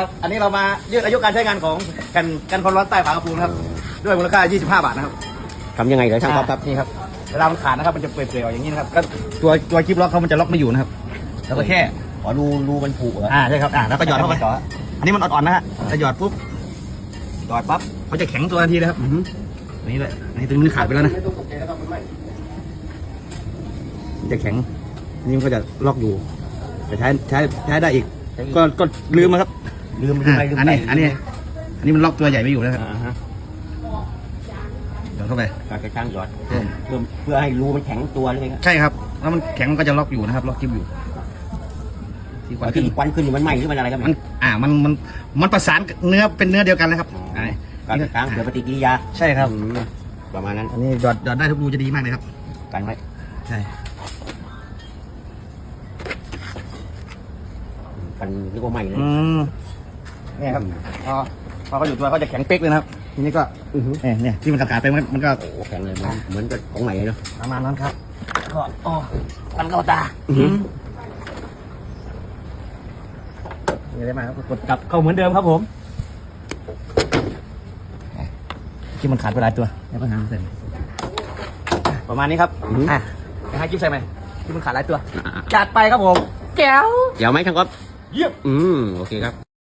ครับอันนี้เรามายืดอายุการใช้งานของกันกันความร้อนใต้ฝากระโปรงนะครับ ด้วยมูลค่า 25 บาทนะครับทำยังไงเหรอช่างก๊อฟครับ นี่ครับเวลามันขาดนะครับมันจะเปลี่อยๆออกอย่างนี้นะครับก็ตัวตัวคลิปล็อกเขามันจะล็อกไม่อยู่นะครับ แล้วก็แค่อ๋อรูรูมันผุเหรออ่าใช่ครับอ่าแล้วก็หยอดเข้าไปต่ออันนี้มันอ่อนๆนะฮะถ้าหยอดปุ๊บหยอดปั๊บเขาจะแข็งตัวทันทีเลยครับอือฮึอันนี้เลยอันนี้ตรงนี้ขาดไปแล้วนะมันจะแข็งอันนี้มันก็จะล็อกอยู่แต่ใช้ใช้ใช้ได้อีก ก็ก็ลืมนะครับ ลืมลืมไปลืมอันไปนี้ อันนี้ อันนี้มันล็อกตัวใหญ่ไม่อยู่แล้วครับอ่าฮะหยอดเข้าไปการจะช่างหยอดเพิ่มเพิ่มเพื่อให้รูมันแข็งตัวหรือไงครับใช่ครับแล้วมันแข็งมันก็จะล็อกอยู่นะครับ ล็อกกิ๊บอยู่ที่ควันที่ขึ้นควันขึ้นนี่มันไหม้หรือมันอะไรครับมันอ่ามันมันมันประสานกับเนื้อเป็นเนื้อเดียวกันเลยครับอ๋ออ่าการจะช่างเกิดปฏิกิริยาใช่ครับอืมประมาณนั้นอันนี้หยอดหยอดได้ทุกรูจะดีมากเลยครับกันไว้ใช่กันนึกว่าไหม้เลยอืม เนี่ยครับพอพอเขาอยู่ตัวเขาจะแข็งเป๊กเลยนะครับ ทีนี้ก็อือฮึเนี่ยเนี่ยที่มันขาดๆไปมันมันก็โอ้โหแข็งเลยเหมือนเหมือนกับของใหม่เลยเนาะประมาณนั้นครับก็อ๋อฟันเข้าตาอือฮึมีอะไรมาครับกดกลับเข้าเหมือนเดิมครับผมที่มันขาดไปหลายตัวแล้วก็หาเสร็จประมาณนี้ครับอือฮึอะไปหากิ๊บใส่ไหมที่มันขาดหลายตัวอ่าจัดไปครับผมแก้วเดี๋ยวไหมช่างก๊อฟเยี่ยมอืมโอเคครับ